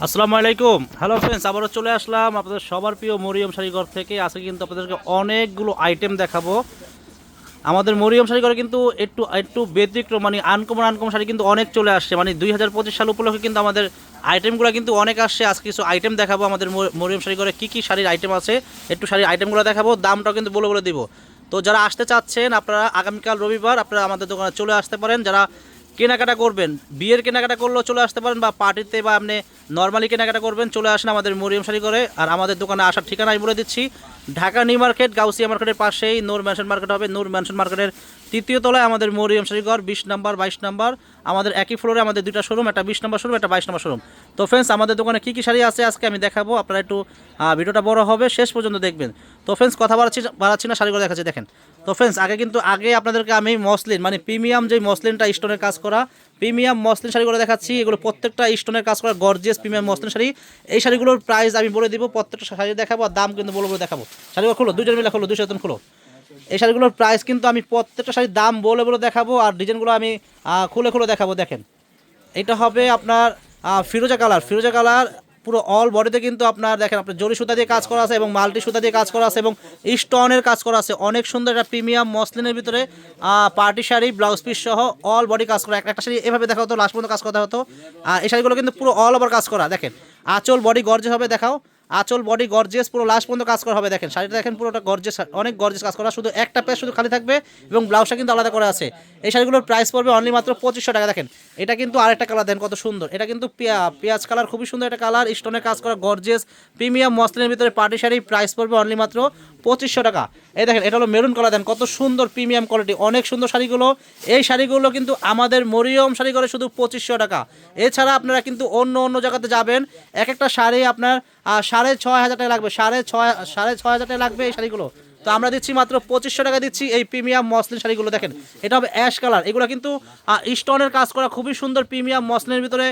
আসসালামু আলাইকুম। Hello friends আবারও চলে আসলাম আপনাদের সবার প্রিয় মরিয়ম শাড়িঘর থেকে। আজকে কিন্তু আপনাদেরকে অনেকগুলো আইটেম দেখাবো। আমাদের মরিয়ম শাড়িঘরে কিন্তু একটু একটু ব্যতিক্রম মানে আনকমন আনকমন শাড়ি কিন্তু অনেক চলে আসছে। মানে দুই হাজার পঁচিশ সাল উপলক্ষে কিন্তু আমাদের আইটেমগুলো কিন্তু অনেক আসছে। আজকে কিছু আইটেম দেখাবো আমাদের মর- মরিয়ম শাড়িঘরে কী কী শাড়ির আইটেম আছে। একটু শাড়ির আইটেমগুলো দেখাবো, দামটাও কিন্তু বলে বলে দিব। তো যারা আসতে চাচ্ছেন, আপনারা আগামীকাল রবিবার আপনারা আমাদের দোকানে চলে আসতে পারেন। যারা কেনাকাটা করবেন, বিয়ের কেনাকাটা করলেও চলে আসতে পারেন বা পার্টিতে বা আপনি নর্মালি কেনাকাটা করবেন, চলে আসেন আমাদের মরিয়ম শাড়ি করে আর আমাদের দোকানে আসার ঠিকানা আমি বলে দিচ্ছি, ঢাকা নিউ মার্কেট, গাউসিয়া মার্কেটের পাশেই, নূর ম্যানশন মার্কেট হবে, নূর ম্যানশন মার্কেটের তৃতীয় তলায় আমাদের মরিয়ম শাড়িঘর বিশ নাম্বার, বাইশ নম্বর। আমাদের একই ফ্লোরে আমাদের দুইটা শোরুম একটা বিশ নম্বর শোরুম একটা বাইশ নম্বর শোরুম তো ফ্রেন্ডস আমাদের দোকানে কী কী শাড়ি আছে আজকে আমি দেখাবো, আপনারা একটু ভিডিওটা বড় হবে, শেষ পর্যন্ত দেখবেন। তো ফ্রেন্ডস কথা বাড়াচ্ছি বাড়াচ্ছি না, শাড়িগুলো দেখাচ্ছি, দেখেন। তো ফ্রেন্ডস আগে কিন্তু আগে আপনাদেরকে আমি মসলিন মানে প্রিমিয়াম যে মসলিনটা স্টোনের কাজ করা, প্রিমিয়াম মসলিন শাড়িগুলো দেখাচ্ছি। এগুলো প্রত্যেকটা স্টোনের কাজ করা গর্জিয়াস প্রিমিয়াম মসলিন শাড়ি। এই শাড়িগুলোর প্রাইস আমি বলে দিব, প্রত্যেকটা শাড়ি দেখাবো আর দাম কিন্তু বলে বলে দেখাবো। শাড়িগুলো খুলো দুজন মিলে খুলো দুশো খুলো। এই শাড়িগুলোর প্রাইস কিন্তু আমি প্রত্যেকটা শাড়ির দাম বলে বলে দেখাবো আর ডিজাইনগুলো আমি খুলে খুলে দেখাবো, দেখেন। এটা হবে আপনার ফিরোজা কালার। ফিরোজা কালার পুরো অল বডিতে কিন্তু আপনার দেখেন, আপনার জরি সুতা দিয়ে কাজ করা আছে এবং মাল্টি সুতা দিয়ে কাজ করা আছে এবং স্টোনের কাজ করা আছে। অনেক সুন্দর একটা প্রিমিয়াম মসলিনের ভিতরে পার্টি শাড়ি ব্লাউজ পিস সহ অল বডি কাজ করা। একটা শাড়ি এভাবে দেখা হতো লাস্ট পর্যন্ত কাজ করা হতো। এই শাড়িগুলো কিন্তু পুরো অল ওভার কাজ করা, দেখেন। আঁচল বডি গর্জে হবে, দেখাও। আঁচল বডি গর্জেস পুরো লাস্ট পর্যন্ত কাজ করা হবে। দেখেন, শাড়িটা দেখেন, পুরোটা গর্জেস অনেক গর্জেস কাজ করা। শুধু একটা পেজ শুধু খালি থাকবে এবং ব্লাউজটা কিন্তু আলাদা করা আছে। এই শাড়িগুলোর প্রাইস পড়বে অনলি মাত্র পঁচিশশো টাকা। দেখেন, এটা কিন্তু আরেকটা কালার দেন কত সুন্দর। এটা কিন্তু পেঁয়া- পেঁয়াজ কালার খুবই সুন্দর একটা কালার স্টোনের কাজ করা গর্জেস প্রিমিয়াম মসলিনের ভিতরে পার্টি শাড়ি প্রাইস পড়বে অনলি মাত্র পঁচিশশো টাকা। এই দেখেন, এটা হলো মেরুন কালার দেন। কত সুন্দর প্রিমিয়াম কোয়ালিটি অনেক সুন্দর শাড়িগুলো। এই শাড়িগুলো কিন্তু আমাদের মরিয়ম শাড়ি করে শুধু পঁচিশশো টাকা। এছাড়া আপনারা কিন্তু অন্য অন্য জায়গাতে যাবেন। এক একটা শাড়ি আপনার সাড়ে ছয় হাজার টাকা লাগবে, সাড়ে ছয় সাড়ে ছয় হাজার টাকা লাগবে এই শাড়িগুলো। তো আমরা দিচ্ছি মাত্র পঁচিশশো টাকা দিচ্ছি এই প্রিমিয়াম মসলিন শাড়িগুলো দেখেন। এটা হবে অ্যাশ কালার। এগুলো কিন্তু স্টোনের কাজ করা খুবই সুন্দর প্রিমিয়াম মসলিনের ভিতরে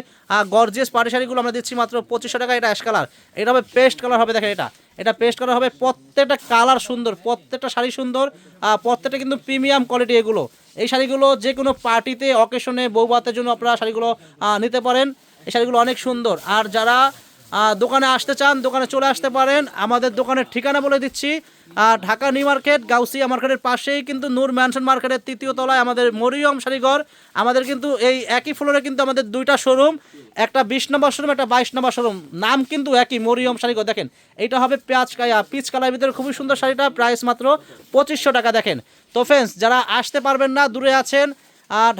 গর্জিয়াস পাটি শাড়িগুলো আমরা দিচ্ছি মাত্র পঁচিশশো টাকা। এটা অ্যাশ কালার। এটা হবে পেস্ট কালার হবে, দেখেন এটা। এটা পেস্ট করা হবে, প্রত্যেকটা কালার সুন্দর, প্রত্যেকটা শাড়ি সুন্দর প্রত্যেকটা কিন্তু প্রিমিয়াম কোয়ালিটি এগুলো। এই শাড়িগুলো যে কোনো পার্টিতে, অকেশনে বৌবাতের জন্য আপনারা শাড়িগুলো নিতে পারেন। এই শাড়িগুলো অনেক সুন্দর। আর যারা দোকানে আসতে চান দোকানে চলে আসতে পারেন। আমাদের দোকানের ঠিকানা বলে দিচ্ছি। Ah, Dhaka new market Gausia মার্কেটের পাশেই কিন্তু নূর ম্যানশন মার্কেটের তৃতীয় তলায় আমাদের মরিয়ম শাড়িঘর। আমাদের কিন্তু এই একই ফ্লোরে কিন্তু আমাদের দুইটা শোরুম একটা বিশ নম্বর শোরুম একটা বাইশ নম্বর শোরুম নাম কিন্তু একই মরিয়ম শাড়িঘর। দেখেন এইটা হবে পেঁয়াজ কায়া। পিচ কালার ভিতরে খুবই সুন্দর শাড়িটা প্রাইস মাত্র পঁচিশশো টাকা। দেখেন তো ফ্রেন্ডস যারা আসতে পারবেন না দূরে আছেন আর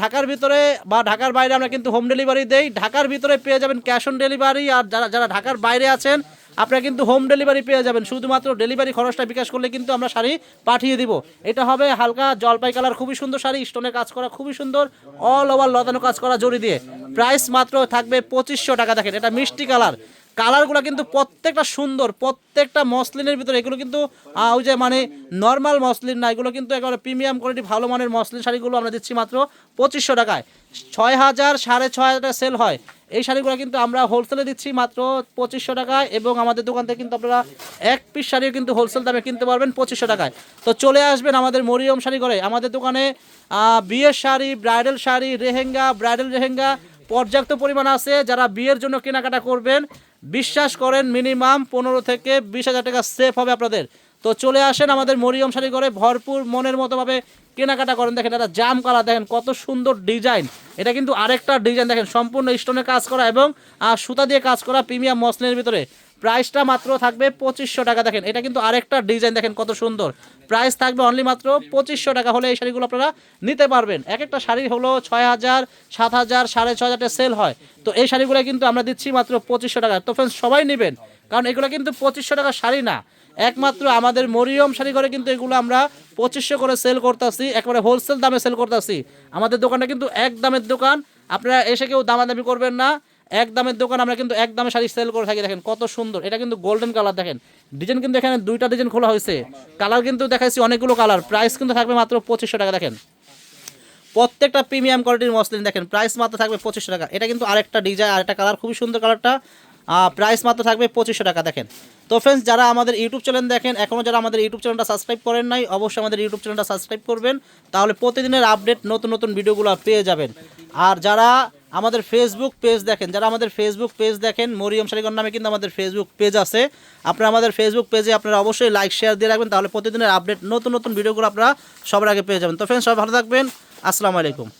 ঢাকার ভিতরে বা ঢাকার বাইরে আমরা কিন্তু হোম ডেলিভারি দেই। ঢাকার ভিতরে পেয়ে যাবেন ক্যাশ অন ডেলিভারি আর যারা যারা ঢাকার বাইরে আছেন, আপনারা কিন্তু হোম ডেলিভারি পেয়ে যাবেন। শুধুমাত্র ডেলিভারি খরচটা বিকাশ করলে কিন্তু আমরা শাড়ি পাঠিয়ে দিব। এটা হবে হালকা জলপাই কালার খুবই সুন্দর শাড়ি স্টোনে কাজ করা খুবই সুন্দর অল ওভার লতানো কাজ করা জড়ি দিয়ে। প্রাইস মাত্র থাকবে পঁচিশশো টাকা। দেখেন, এটা মিষ্টি কালার কালারগুলো কিন্তু প্রত্যেকটা সুন্দর, প্রত্যেকটা মসলিনের ভিতরে। এগুলো কিন্তু ওই যে মানে নর্মাল মসলিন না, এগুলো কিন্তু একেবারে প্রিমিয়াম কোয়ালিটি ভালো মানের মসলিন শাড়িগুলো আমরা দিচ্ছি মাত্র পঁচিশশো টাকায়। ছয় হাজার সাড়ে ছয় হাজার টাকা সেল হয়। এই শাড়িগুলো কিন্তু আমরা হোলসেলে দিচ্ছি মাত্র পঁচিশশো টাকায় এবং আমাদের দোকান থেকে কিন্তু আপনারা এক পিস শাড়িও কিন্তু হোলসেল দামে কিনতে পারবেন পঁচিশশো টাকায়। তো চলে আসবেন আমাদের মরিয়ম শাড়ি করে আমাদের দোকানে বিয়ের শাড়ি ব্রাইডাল শাড়ি, রেহেঙ্গা ব্রাইডাল রেহেঙ্গা পর্যাপ্ত পরিমাণ আছে, যারা বিয়ের জন্য কেনাকাটা করবেন, বিশ্বাস করেন মিনিমাম পনেরো থেকে বিশ হাজার টাকা সেফ হবে আপনাদের। তো চলে আসেন আমাদের মরিয়ম শাড়ি করে ভরপুর মনের মতোভাবে কেনাকাটা করেন। দেখেন এটা জাম কালার, দেখেন কত সুন্দর ডিজাইন। এটা কিন্তু আরেকটা ডিজাইন, দেখেন সম্পূর্ণ স্টোনে কাজ করা এবং সুতা দিয়ে কাজ করা প্রিমিয়াম মসলিনের ভিতরে। প্রাইসটা মাত্র থাকবে পঁচিশশো টাকা। দেখেন, এটা কিন্তু আরেকটা ডিজাইন, দেখেন কত সুন্দর। প্রাইস থাকবে অনলি মাত্র পঁচিশশো টাকা হলে এই শাড়িগুলো আপনারা নিতে পারবেন। এক একটা শাড়ি হলো ছয় হাজার, সাত হাজার, সাড়ে ছয় হাজারটা সেল হয়। তো এই শাড়িগুলো কিন্তু আমরা দিচ্ছি মাত্র পঁচিশশো টাকা। তো ফ্রেন্ডস সবাই নেবেন, কারণ এগুলো কিন্তু পঁচিশশো টাকা শাড়ি না। একমাত্র আমাদের মরিয়ম শাড়ি করে কিন্তু এগুলো আমরা পঁচিশশো করে সেল করতেছি, একবারে হোলসেল দামে সেল করতেছি। আমাদের দোকানটা কিন্তু এক দামের দোকান। আপনারা এসে কেউ দামাদামি করবেন না। এক দামের দোকান আমরা কিন্তু এক দামে শাড়ি সেল করে থাকি, দেখেন কত সুন্দর। এটা কিন্তু গোল্ডেন কালার দেখেন। ডিজাইন কিন্তু এখানে দুইটা ডিজাইন খোলা হয়েছে। কালার কিন্তু দেখাচ্ছি অনেকগুলো কালার প্রাইস কিন্তু থাকবে মাত্র পঁচিশশো টাকা, দেখেন। প্রত্যেকটা প্রিমিয়াম কোয়ালিটির মসলিন, দেখেন। প্রাইস মাত্র থাকবে পঁচিশশো টাকা। এটা কিন্তু আরেকটা ডিজাইন আরেকটা কালার খুবই সুন্দর কালারটা প্রাইস মাত্র থাকবে পঁচিশশো টাকা, দেখেন। তো ফ্রেন্ডস যারা আমাদের ইউটিউব চ্যানেল দেখেন এখনও যারা আমাদের ইউটিউব চ্যানেলটা সাবস্ক্রাইব করেন নাই, অবশ্যই আমাদের ইউটিউব চ্যানেলটা সাবস্ক্রাইব করবেন। তাহলে প্রতিদিনের আপডেট নতুন নতুন ভিডিওগুলো পেয়ে যাবেন। আর যারা আমাদের ফেসবুক পেজ দেখেন, যারা আমাদের ফেসবুক পেজ দেখেন, মরিয়ম শালিগর নামে কিন্তু আমাদের ফেসবুক পেজ আছে। আপনারা আমাদের ফেসবুক পেজে আপনারা অবশ্যই লাইক শেয়ার দিয়ে রাখবেন, তাহলে প্রতিদিনের আপডেট নতুন নতুন ভিডিওগুলো আপনারা সবার আগে পেয়ে যাবেন। তো ফ্রেন্ড সবাই ভালো থাকবেন। আসসালামু আলাইকুম।